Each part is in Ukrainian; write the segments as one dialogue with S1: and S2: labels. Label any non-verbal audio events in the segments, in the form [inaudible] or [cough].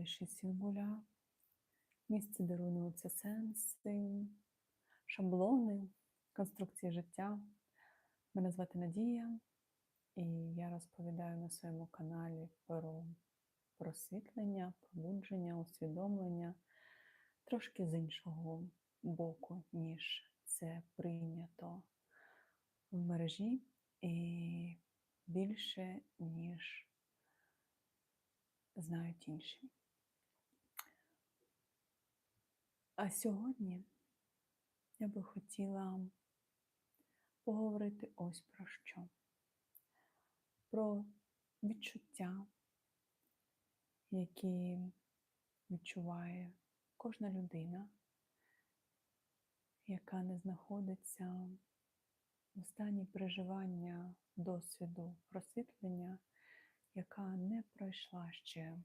S1: вкладиші сингуля, місце, де руйнуються сенси, шаблони, конструкції життя. Мене звати Надія, і я розповідаю на своєму каналі про просвітлення, пробудження, усвідомлення трошки з іншого боку, ніж це прийнято в мережі, і більше, ніж знають інші. А сьогодні я би хотіла поговорити ось про що. Про відчуття, які відчуває кожна людина, яка не знаходиться в стані переживання досвіду просвітлення, яка не пройшла ще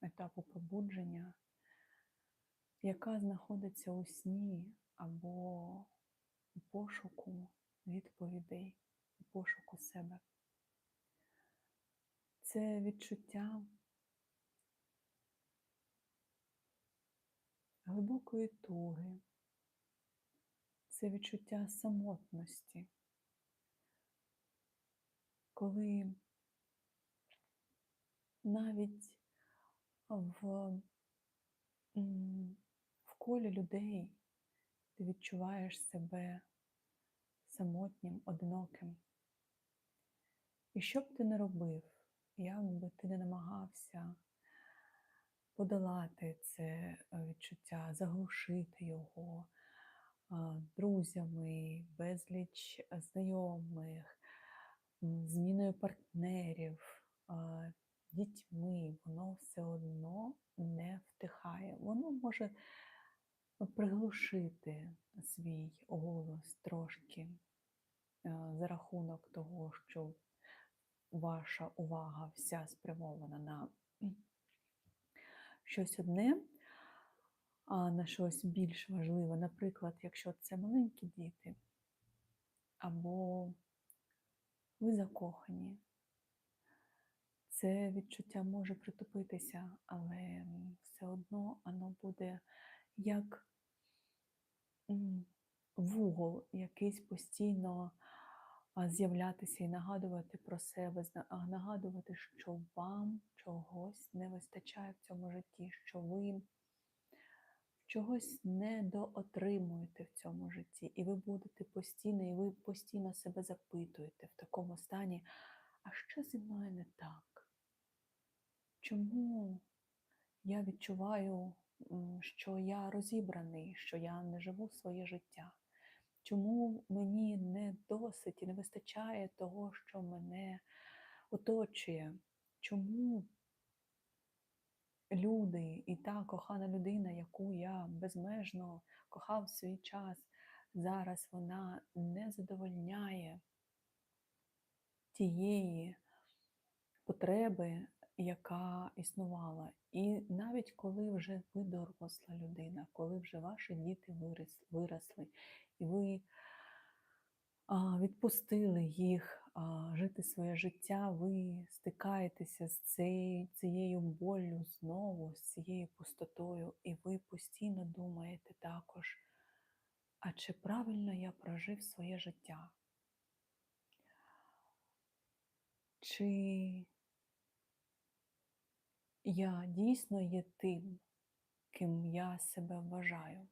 S1: етапу пробудження, яка знаходиться у сні або у пошуку відповідей, у пошуку себе. Це відчуття глибокої туги, це відчуття самотності, коли навіть в, колі людей ти відчуваєш себе самотнім, одиноким. І що б ти не робив, як би ти не намагався подолати це відчуття, заглушити його друзями, безліч знайомих, зміною партнерів, дітьми, воно все одно не втихає. Воно може приглушити свій голос трошки за рахунок того, що ваша увага вся спрямована на щось одне, а на щось більш важливе, наприклад, якщо це маленькі діти, або ви закохані, це відчуття може притупитися, але все одно воно буде як вугол якийсь постійно з'являтися і нагадувати про себе, нагадувати, що вам чогось не вистачає в цьому житті, що ви чогось недоотримуєте в цьому житті, і ви будете постійно, і ви постійно себе запитуєте в такому стані, а що зі мною не так? Чому я відчуваю, що я розібраний, що я не живу своє життя? Чому мені не досить і не вистачає того, що мене оточує? Чому люди і та кохана людина, яку я безмежно кохав в свій час, зараз вона не задовольняє тієї потреби, яка існувала. І навіть коли вже ви доросла людина, коли вже ваші діти виросли, і ви відпустили їх жити своє життя, ви стикаєтеся з цією болю знову, з цією пустотою, і ви постійно думаєте також, а чи правильно я прожив своє життя? Чи я дійсно є тим, ким я себе вважаю?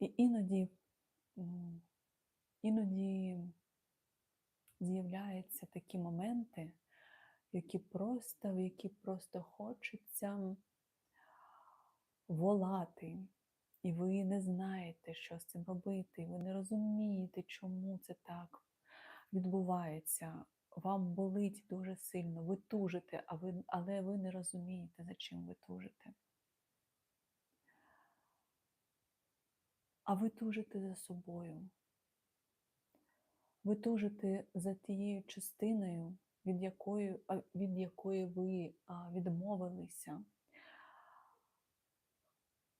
S1: І іноді іноді з'являються такі моменти, які просто, в які просто хочеться волати, і ви не знаєте, що з цим робити, ви не розумієте, чому це так відбувається. Вам болить дуже сильно, ви тужите, а ви, але ви не розумієте, за чим ви тужите. А ви тужите за собою. Ви тужите за тією частиною, від якої від якої ви відмовилися.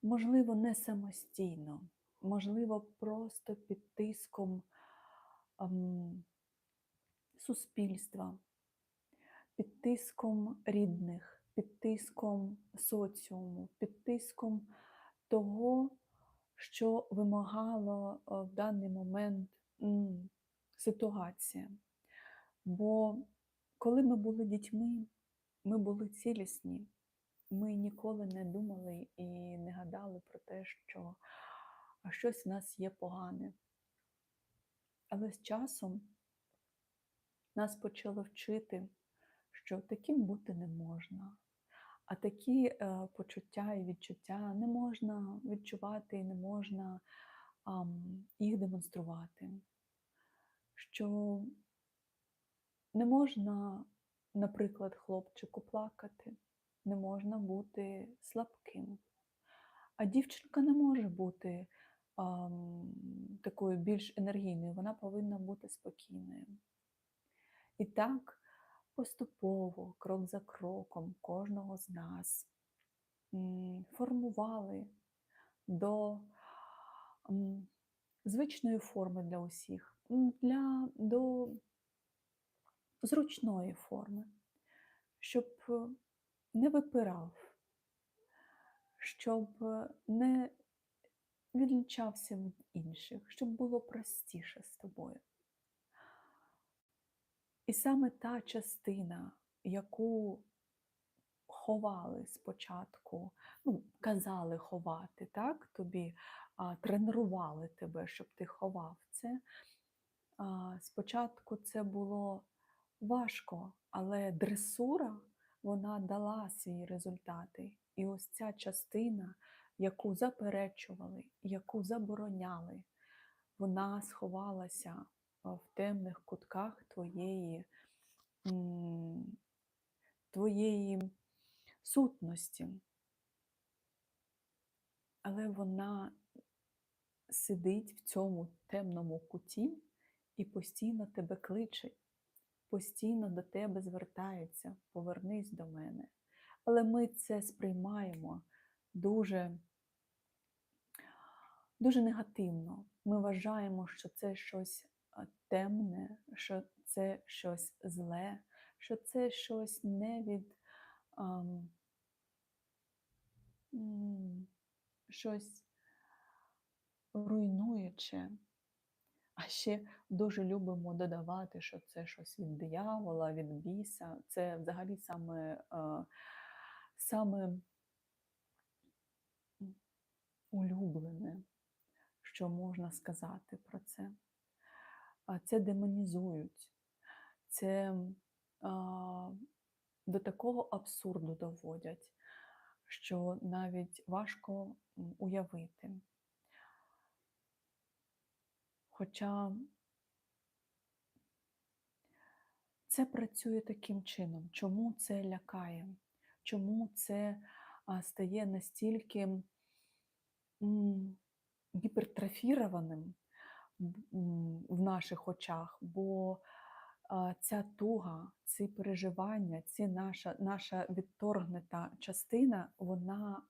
S1: Можливо, не самостійно, можливо, просто під тиском суспільства, під тиском рідних, під тиском соціуму, під тиском того, що вимагало е, в даний момент ситуація. Бо коли ми були дітьми, ми були цілісні, ми ніколи не думали і не гадали про те, що щось в нас є погане. Але з часом нас почали вчити, що таким бути не можна. А такі е, почуття і відчуття не можна відчувати і не можна ам, їх демонструвати. Що не можна, наприклад, хлопчику плакати, не можна бути слабким. А дівчинка не може бути ам, такою більш енергійною, вона повинна бути спокійною. І так поступово, крок за кроком, кожного з нас формували до звичної форми для усіх, для, до зручної форми, щоб е, не випирав, щоб е, не відлічався від інших, щоб було простіше з тобою. І саме та частина, яку ховали спочатку, ну, казали ховати, так, тобі а, тренували тебе, щоб ти ховав це. А, спочатку це було важко, але дресура вона дала свої результати. І ось ця частина, яку заперечували, яку забороняли, вона сховалася в темних кутках твоєї, твоєї сутності. Але вона сидить в цьому темному куті і постійно тебе кличе, постійно до тебе звертається, повернись до мене. Але ми це сприймаємо дуже, дуже негативно. Ми вважаємо, що це щось темне, що це щось зле, що це щось не від ам, щось руйнуюче. А ще дуже любимо додавати, що це щось від диявола, від біса. Це взагалі саме, саме улюблене, що можна сказати про це. Це демонізують, це до такого абсурду доводять, що навіть важко уявити. Хоча це працює таким чином. Чому це лякає? Чому це стає настільки гіпертрофірованим в наших очах? Бо ця туга, ці переживання, ці наша, наша відторгнута частина, вона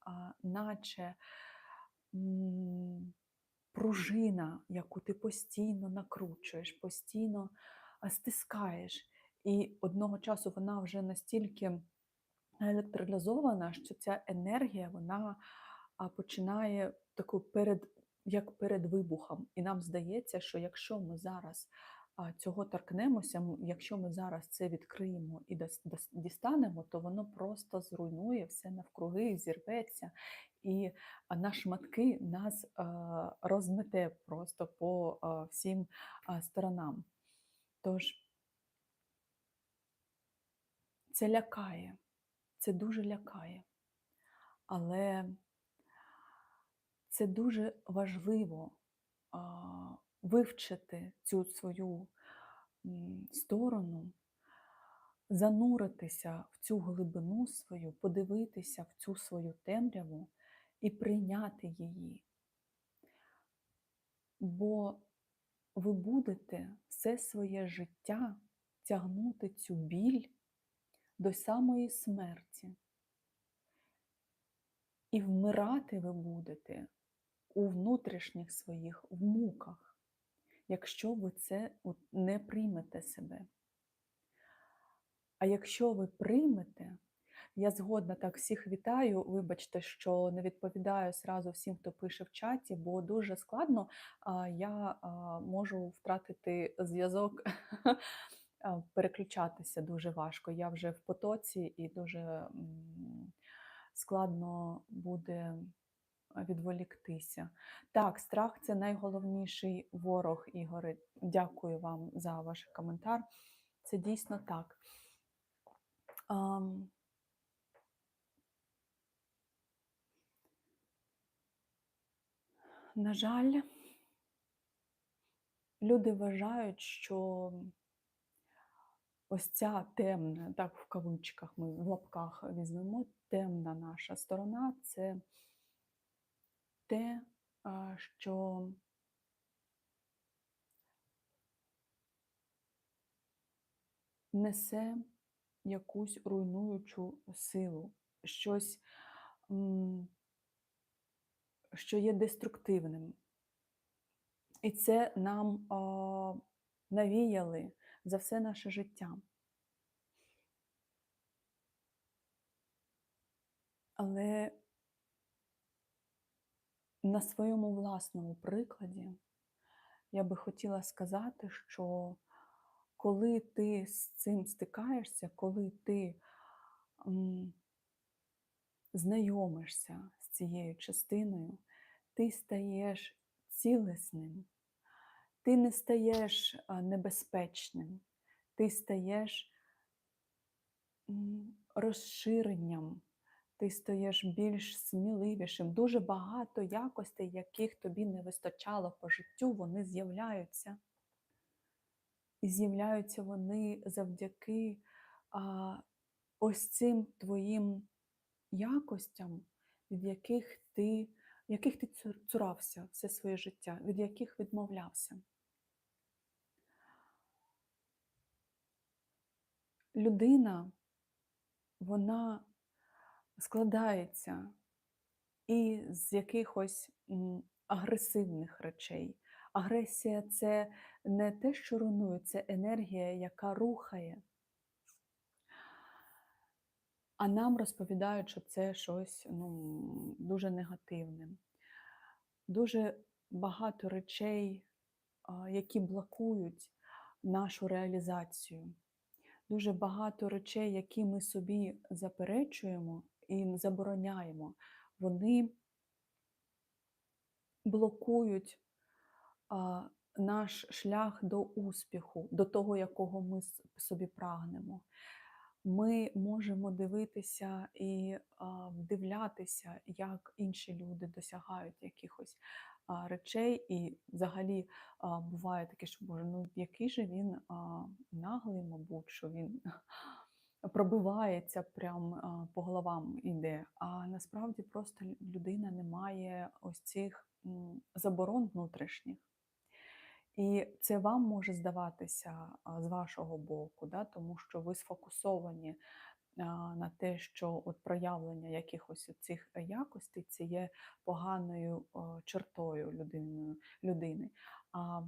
S1: наче. пружина, яку ти постійно накручуєш, постійно стискаєш. І одного часу вона вже настільки електролізована, що ця енергія вона починає таку перед, як перед вибухом. І нам здається, що якщо ми зараз цього торкнемося, якщо ми зараз це відкриємо і дістанемо, то воно просто зруйнує все навкруги, зірветься, і на шматки нас розмете просто по всім сторонам. Тож це лякає, це дуже лякає. Але це дуже важливо вивчити цю свою сторону, зануритися в цю глибину свою, подивитися в цю свою темряву і прийняти її. Бо ви будете все своє життя тягнути цю біль до самої смерті. І вмирати ви будете у внутрішніх своїх в муках, якщо ви це не приймете себе. А якщо ви приймете, Я згодна так всіх вітаю. Вибачте, що не відповідаю сразу всім, хто пише в чаті, бо дуже складно. Я можу втратити зв'язок, [laughs] переключатися дуже важко. Я вже в потоці і дуже складно буде відволіктися. Так, страх це найголовніший ворог, Ігоре. Дякую вам за ваш коментар. Це дійсно так. Ам, На жаль, люди вважають, що ось ця темна, так в кавичках ми в лапках візьмемо, темна наша сторона це те, що несе якусь руйнуючу силу, щось, що є деструктивним. І це нам навіяли за все наше життя. Але на своєму власному прикладі я би хотіла сказати, що коли ти з цим стикаєшся, коли ти м, знайомишся з цією частиною, ти стаєш цілісним, ти не стаєш небезпечним, ти стаєш розширенням, ти стаєш більш сміливішим. Дуже багато якостей, яких тобі не вистачало по життю, вони з'являються. І з'являються вони завдяки а, ось цим твоїм якостям, від яких ти, яких ти цурався все своє життя, від яких відмовлявся. Людина, вона складається і з якихось агресивних речей. Агресія це не те, що руйнує, це енергія, яка рухає. А нам розповідають, що це щось ну, дуже негативне. Дуже багато речей, які блокують нашу реалізацію. Дуже багато речей, які ми собі заперечуємо і забороняємо, вони блокують а, наш шлях до успіху, до того, якого ми собі прагнемо. Ми можемо дивитися і а, вдивлятися, як інші люди досягають якихось а, речей, і взагалі а, буває таке, що боже, ну який же він а, наглий, мабуть, що він [laughs] пробивається прям по головам іде. А насправді просто людина не має ось цих заборон внутрішніх. І це вам може здаватися з вашого боку, да, тому що ви сфокусовані на те, що от проявлення якихось цих якостей це є поганою чертою людиною, людини. А,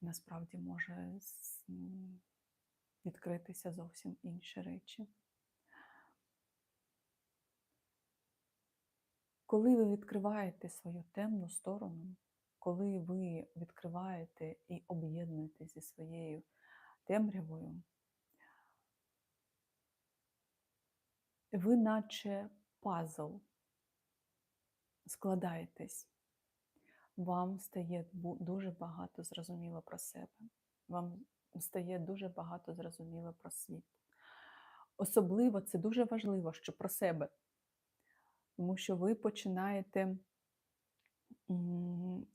S1: насправді може відкритися зовсім інші речі. Коли ви відкриваєте свою темну сторону, коли ви відкриваєте і об'єднуєте зі своєю темрявою, ви наче пазл складаєтесь, вам стає дуже багато зрозуміло про себе, вам стає дуже багато зрозуміло про світ. Особливо це дуже важливо, що про себе, тому що ви починаєте,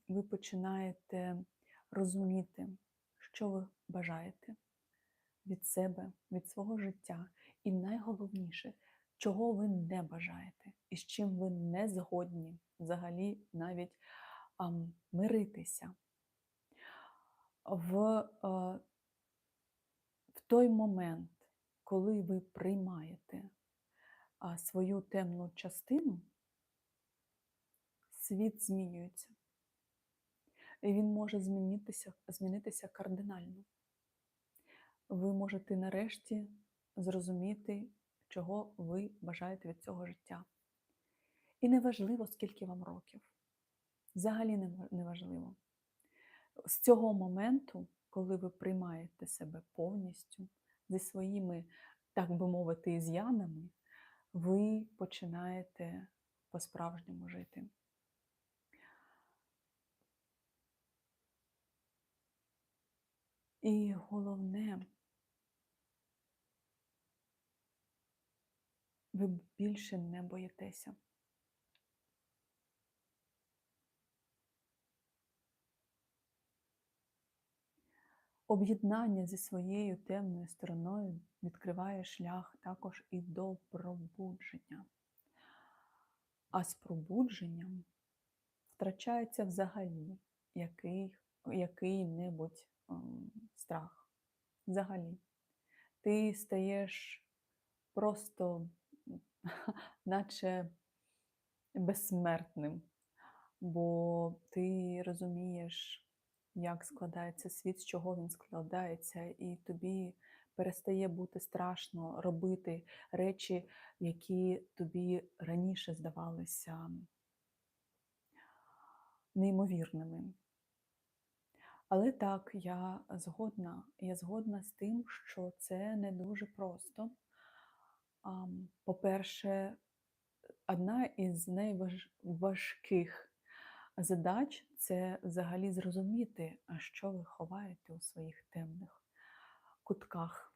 S1: ви починаєте розуміти, що ви бажаєте від себе, від свого життя. І найголовніше, чого ви не бажаєте, і з чим ви не згодні взагалі навіть ам, миритися. Е, в той момент, коли ви приймаєте свою темну частину, світ змінюється. І він може змінитися, змінитися кардинально. Ви можете нарешті зрозуміти, чого ви бажаєте від цього життя. І неважливо, скільки вам років. Взагалі неважливо. З цього моменту, коли ви приймаєте себе повністю зі своїми, так би мовити, із'янами, ви починаєте по-справжньому жити. І головне, ви більше не боїтеся. Об'єднання зі своєю темною стороною відкриває шлях також і до пробудження. А з пробудженням втрачається взагалі який, який-небудь ем, страх. Взагалі. Ти стаєш просто, [laughs] наче безсмертним, бо ти розумієш як складається світ, з чого він складається, і тобі перестає бути страшно робити речі, які тобі раніше здавалися неймовірними. Але так, я згодна, я згодна з тим, що це не дуже просто. По-перше, одна із найважких задач це взагалі зрозуміти, що ви ховаєте у своїх темних кутках.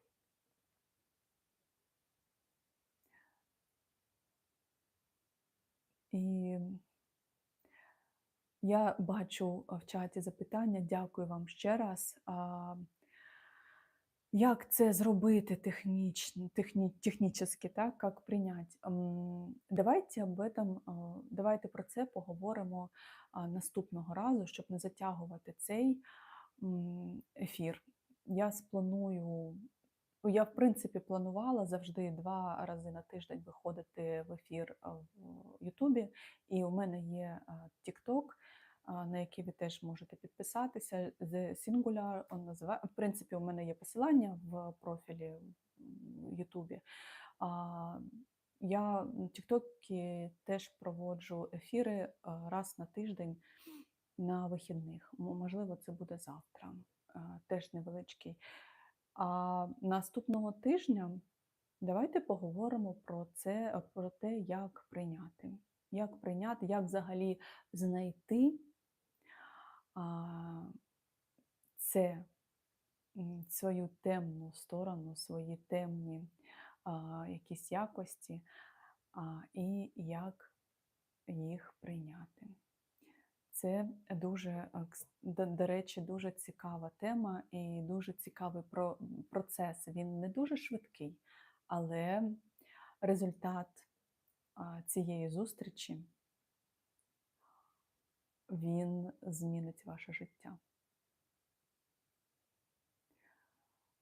S1: І я бачу в чаті запитання, дякую вам ще раз. Як це зробити технічно, техні, технічно, так, як прийняти? Давайте об этом, давайте про це поговоримо наступного разу, щоб не затягувати цей ефір. Я спланую, я в принципі планувала завжди два рази на тиждень виходити в ефір в Ютубі, і у мене є TikTok, на який ви теж можете підписатися. The Singular он називає. В принципі, у мене є посилання в профілі в Ютубі. Я в Тіктокі теж проводжу ефіри раз на тиждень на вихідних. Можливо, це буде завтра, теж невеличкий. А наступного тижня давайте поговоримо про це, про те, як прийняти. Як прийняти, як взагалі знайти це свою темну сторону, свої темні якісь якості, і як їх прийняти. Це дуже, до речі, дуже цікава тема і дуже цікавий процес. Він не дуже швидкий, але результат цієї зустрічі він змінить ваше життя.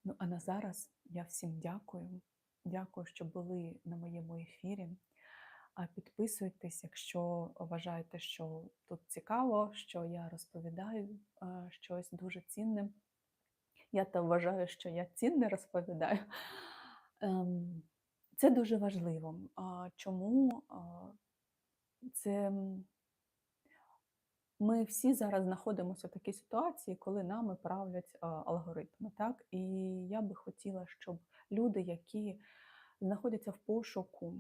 S1: Ну, а на зараз я всім дякую. Дякую, що були на моєму ефірі. А підписуйтесь, якщо вважаєте, що тут цікаво, що я розповідаю щось дуже цінне. Я то вважаю, що я цінне розповідаю. Ем, це дуже важливо. Чому це ми всі зараз знаходимося в такій ситуації, коли нами правлять алгоритми. Так? І я би хотіла, щоб люди, які знаходяться в пошуку,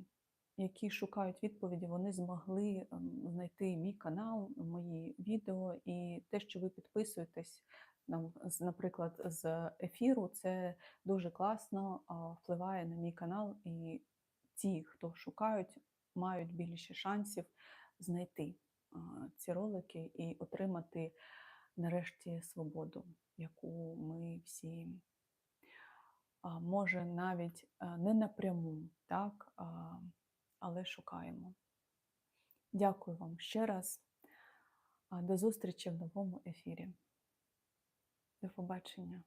S1: які шукають відповіді, вони змогли ем, знайти мій канал, мої відео і те, що ви підписуєтесь, наприклад, з ефіру, це дуже класно впливає на мій канал, і ті, хто шукають, мають більше шансів знайти ці ролики і отримати нарешті свободу, яку ми всі, може, навіть не напряму, так, але шукаємо. Дякую вам ще раз. До зустрічі в новому ефірі. До побачення.